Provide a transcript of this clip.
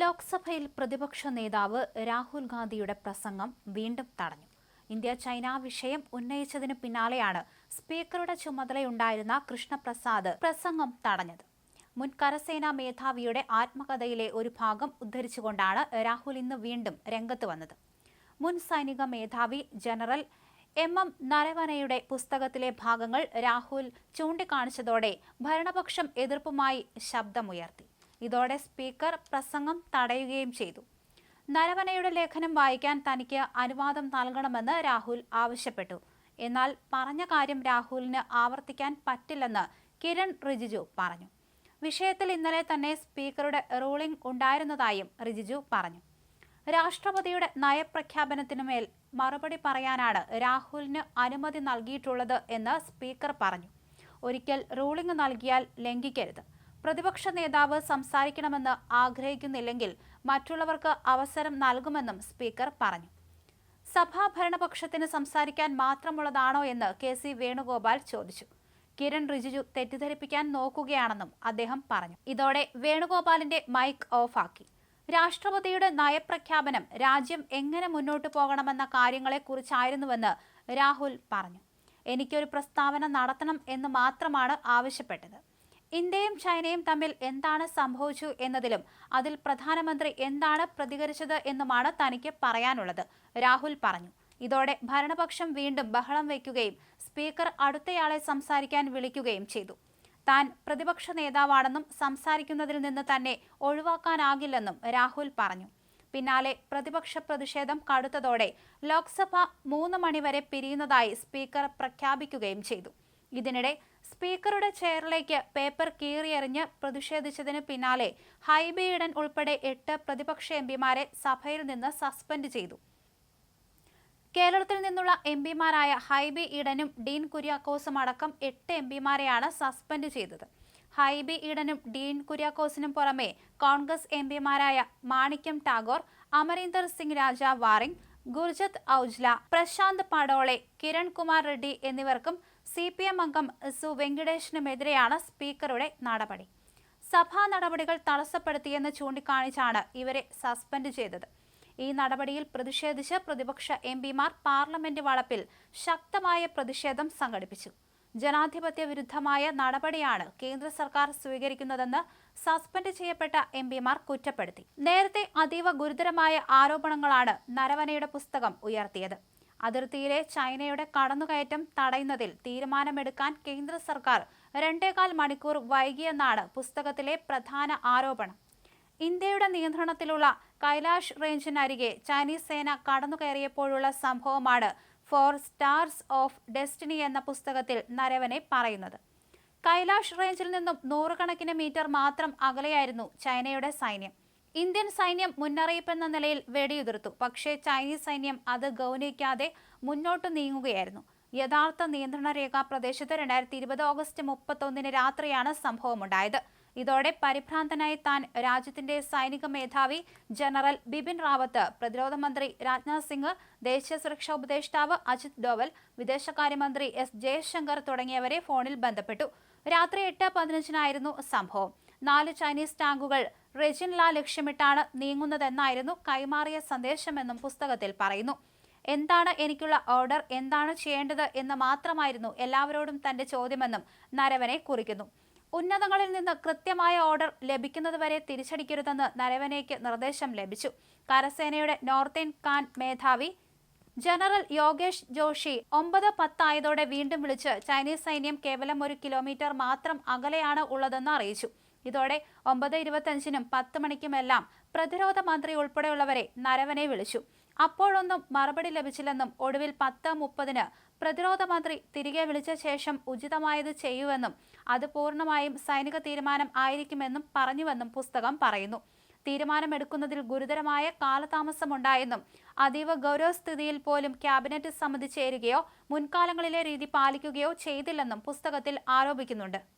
ലോക്സഭയിൽ പ്രതിപക്ഷ നേതാവ് രാഹുൽ ഗാന്ധിയുടെ പ്രസംഗം വീണ്ടും തടഞ്ഞു. ഇന്ത്യ ചൈന വിഷയം ഉന്നയിച്ചതിന് പിന്നാലെയാണ് സ്പീക്കറുടെ ചുമതലയുണ്ടായിരുന്ന കൃഷ്ണപ്രസാദ് പ്രസംഗം തടഞ്ഞത്. മുൻ കരസേനാ മേധാവിയുടെ ആത്മകഥയിലെ ഒരു ഭാഗം ഉദ്ധരിച്ചുകൊണ്ടാണ് രാഹുൽ ഇന്ന് വീണ്ടും രംഗത്ത് വന്നത്. മുൻ സൈനിക മേധാവി ജനറൽ എം എം നരവനയുടെ പുസ്തകത്തിലെ ഭാഗങ്ങൾ രാഹുൽ ചൂണ്ടിക്കാണിച്ചതോടെ ഭരണപക്ഷം എതിർപ്പുമായി ശബ്ദമുയർത്തി. ഇതോടെ സ്പീക്കർ പ്രസംഗം തടയുകയും ചെയ്തു. നരവനയുടെ ലേഖനം വായിക്കാൻ തനിക്ക് അനുവാദം നൽകണമെന്ന് രാഹുൽ ആവശ്യപ്പെട്ടു. എന്നാൽ പറഞ്ഞ കാര്യം രാഹുലിന് ആവർത്തിക്കാൻ പറ്റില്ലെന്ന് കിരൺ റിജിജു പറഞ്ഞു. വിഷയത്തിൽ ഇന്നലെ തന്നെ സ്പീക്കറുടെ റൂളിംഗ് ഉണ്ടായിരുന്നതായും റിജിജു പറഞ്ഞു. രാഷ്ട്രപതിയുടെ നയപ്രഖ്യാപനത്തിനുമേൽ മറുപടി പറയാനാണ് രാഹുലിന് അനുമതി നൽകിയിട്ടുള്ളത് എന്ന് സ്പീക്കർ പറഞ്ഞു. ഒരിക്കൽ റൂളിംഗ് നൽകിയാൽ ലംഘിക്കരുത്. പ്രതിപക്ഷ നേതാവ് സംസാരിക്കണമെന്ന് ആഗ്രഹിക്കുന്നില്ലെങ്കിൽ മറ്റുള്ളവർക്ക് അവസരം നൽകുമെന്നും സ്പീക്കർ പറഞ്ഞു. സഭാ ഭരണപക്ഷത്തിന് സംസാരിക്കാൻ മാത്രമുള്ളതാണോ എന്ന് കെ സി വേണുഗോപാൽ ചോദിച്ചു. കിരൺ റിജിജു തെറ്റിദ്ധരിപ്പിക്കാൻ നോക്കുകയാണെന്നും അദ്ദേഹം പറഞ്ഞു. ഇതോടെ വേണുഗോപാലിന്റെ മൈക്ക് ഓഫാക്കി. രാഷ്ട്രപതിയുടെ നയപ്രഖ്യാപനം രാജ്യം എങ്ങനെ മുന്നോട്ടു പോകണമെന്ന കാര്യങ്ങളെക്കുറിച്ചായിരുന്നുവെന്ന് രാഹുൽ പറഞ്ഞു. എനിക്കൊരു പ്രസ്താവന നടത്തണം എന്ന് മാത്രമാണ് ആവശ്യപ്പെട്ടത്. ഇന്ത്യയും ചൈനയും തമ്മിൽ എന്താണ് സംഭവിച്ചു എന്നതിലും അതിൽ പ്രധാനമന്ത്രി എന്താണ് പ്രതികരിച്ചത് എന്നുമാണ് തനിക്ക് പറയാനുള്ളത്. രാഹുൽ പറഞ്ഞു. ഇതോടെ ഭരണപക്ഷം വീണ്ടും ബഹളം വയ്ക്കുകയും സ്പീക്കർ അടുത്തയാളെ സംസാരിക്കാൻ വിളിക്കുകയും ചെയ്തു. താൻ പ്രതിപക്ഷ നേതാവാണെന്നും സംസാരിക്കുന്നതിൽ നിന്ന് തന്നെ ഒഴിവാക്കാനാകില്ലെന്നും രാഹുൽ പറഞ്ഞു. പിന്നാലെ പ്രതിപക്ഷ പ്രതിഷേധം കടുത്തതോടെ ലോക്സഭ മൂന്ന് മണിവരെ പിരിയുന്നതായി സ്പീക്കർ പ്രഖ്യാപിക്കുകയും ചെയ്തു. ഇതിനിടെ സ്പീക്കറുടെ ചെയറിലേക്ക് പേപ്പർ കീറിയെറിഞ്ഞ് പ്രതിഷേധിച്ചതിന് പിന്നാലെ ഹൈബി ഈഡൻ ഉൾപ്പെടെ എട്ട് പ്രതിപക്ഷ എംപിമാരെ സഭയിൽ നിന്ന് സസ്പെൻഡ് ചെയ്തു. കേരളത്തിൽ നിന്നുള്ള എം പിമാരായ ഹൈബി ഈഡനും ഡീൻ കുര്യാക്കോസും അടക്കം എട്ട് എം പിമാരെയാണ് സസ്പെൻഡ് ചെയ്തത്. ഹൈബി ഈഡനും ഡീൻ കുര്യാക്കോസിനും പുറമെ കോൺഗ്രസ് എം പിമാരായ മാണിക്യം ടാഗോർ അമരീന്ദർ സിംഗ് രാജ വാറിംഗ് ഗുർജത്ത് ഔജ്ല പ്രശാന്ത് പടോളെ കിരൺ കുമാർ റെഡ്ഡി എന്നിവർക്കും സി പി എം അംഗം സു വെങ്കിടേഷിനുമെതിരെയാണ് സ്പീക്കറുടെ നടപടി. സഭാ നടപടികൾ തടസ്സപ്പെടുത്തിയെന്ന് ചൂണ്ടിക്കാണിച്ചാണ് ഇവരെ സസ്പെൻഡ് ചെയ്തത്. ഈ നടപടിയിൽ പ്രതിഷേധിച്ച് പ്രതിപക്ഷ എം പിമാർ പാർലമെന്റ് വളപ്പിൽ ശക്തമായ പ്രതിഷേധം സംഘടിപ്പിച്ചു. ജനാധിപത്യ വിരുദ്ധമായ നടപടിയാണ് കേന്ദ്ര സർക്കാർ സ്വീകരിക്കുന്നതെന്ന് സസ്പെൻഡ് ചെയ്യപ്പെട്ട എം പിമാർ കുറ്റപ്പെടുത്തി. നേരത്തെ അതീവ ഗുരുതരമായ ആരോപണങ്ങളാണ് നരവനയുടെ പുസ്തകം ഉയർത്തിയത്. അതിർത്തിയിലെ ചൈനയുടെ കടന്നുകയറ്റം തടയുന്നതിൽ തീരുമാനമെടുക്കാൻ കേന്ദ്ര സർക്കാർ രണ്ടേകാൽ മണിക്കൂർ വൈകിയെന്നാണ് പുസ്തകത്തിലെ പ്രധാന ആരോപണം. ഇന്ത്യയുടെ നിയന്ത്രണത്തിലുള്ള കൈലാഷ് റേഞ്ചിനരികെ ചൈനീസ് സേന കടന്നുകയറിയപ്പോഴുള്ള സംഭവമാണ് ഫോർ സ്റ്റാർസ് ഓഫ് ഡെസ്റ്റിനി എന്ന പുസ്തകത്തിൽ നരവനെ പറയുന്നത്. കൈലാഷ് റേഞ്ചിൽ നിന്നും നൂറുകണക്കിന് മീറ്റർ മാത്രം അകലെയായിരുന്നു ചൈനയുടെ സൈന്യം. ഇന്ത്യൻ സൈന്യം മുന്നറിയിപ്പ് എന്ന നിലയിൽ വെടിയുതിർത്തു. പക്ഷേ ചൈനീസ് സൈന്യം അത് ഗൗനിക്കാതെ മുന്നോട്ട് നീങ്ങുകയായിരുന്നു. യഥാർത്ഥ നിയന്ത്രണ രേഖാ പ്രദേശത്ത് രണ്ടായിരത്തി ഇരുപത് ഓഗസ്റ്റ് മുപ്പത്തൊന്നിന് രാത്രിയാണ് സംഭവമുണ്ടായത്. ഇതോടെ പരിഭ്രാന്തനായി താൻ രാജ്യത്തിന്റെ സൈനിക മേധാവി ജനറൽ ബിപിൻ റാവത്ത് പ്രതിരോധ മന്ത്രി രാജ്നാഥ് സിംഗ് ദേശീയ സുരക്ഷാ ഉപദേഷ്ടാവ് അജിത് ഡോവൽ വിദേശകാര്യമന്ത്രി എസ് ജയശങ്കർ തുടങ്ങിയവരെ ഫോണിൽ ബന്ധപ്പെട്ടു. രാത്രി എട്ട് പതിനഞ്ചിനായിരുന്നു സംഭവം. നാല് ചൈനീസ് ടാങ്കുകൾ റെജിൻല ലക്ഷ്യമിട്ടാണ് നീങ്ങുന്നതെന്നായിരുന്നു കൈമാറിയ സന്ദേശമെന്നും പുസ്തകത്തിൽ പറയുന്നു. എന്താണ് എനിക്കുള്ള ഓർഡർ? എന്താണ് ചെയ്യേണ്ടത്? എന്ന് മാത്രമായിരുന്നു എല്ലാവരോടും തന്റെ ചോദ്യമെന്നും നരവനെ കുറിക്കുന്നു. ഉന്നതങ്ങളിൽ നിന്ന് കൃത്യമായ ഓർഡർ ലഭിക്കുന്നതുവരെ തിരിച്ചടിക്കരുതെന്ന് നരവനയ്ക്ക് നിർദ്ദേശം ലഭിച്ചു. കരസേനയുടെ നോർത്തേൺ കാൻ മേധാവി ജനറൽ യോഗേഷ് ജോഷി ഒമ്പത് പത്തായതോടെ വീണ്ടും വിളിച്ച് ചൈനീസ് സൈന്യം കേവലം ഒരു കിലോമീറ്റർ മാത്രം അകലെയാണ് ഉള്ളതെന്ന് അറിയിച്ചു. ഇതോടെ ഒമ്പത് ഇരുപത്തഞ്ചിനും പത്ത് മണിക്കുമെല്ലാം പ്രതിരോധ മന്ത്രി ഉൾപ്പെടെയുള്ളവരെ നരവനെ വിളിച്ചു. അപ്പോഴൊന്നും മറുപടി ലഭിച്ചില്ലെന്നും ഒടുവിൽ പത്ത് മുപ്പതിന് പ്രതിരോധ മന്ത്രി തിരികെ വിളിച്ച ശേഷം ഉചിതമായത് ചെയ്യുവെന്നും അത് പൂർണമായും സൈനിക തീരുമാനം ആയിരിക്കുമെന്നും പറഞ്ഞുവെന്നും പുസ്തകം പറയുന്നു. തീരുമാനമെടുക്കുന്നതിൽ ഗുരുതരമായ കാലതാമസമുണ്ടായെന്നും അതീവ ഗൗരവസ്ഥിതിയിൽ പോലും ക്യാബിനറ്റ് സമിതി ചേരുകയോ മുൻകാലങ്ങളിലെ രീതി പാലിക്കുകയോ ചെയ്തില്ലെന്നും പുസ്തകത്തിൽ ആരോപിക്കുന്നുണ്ട്.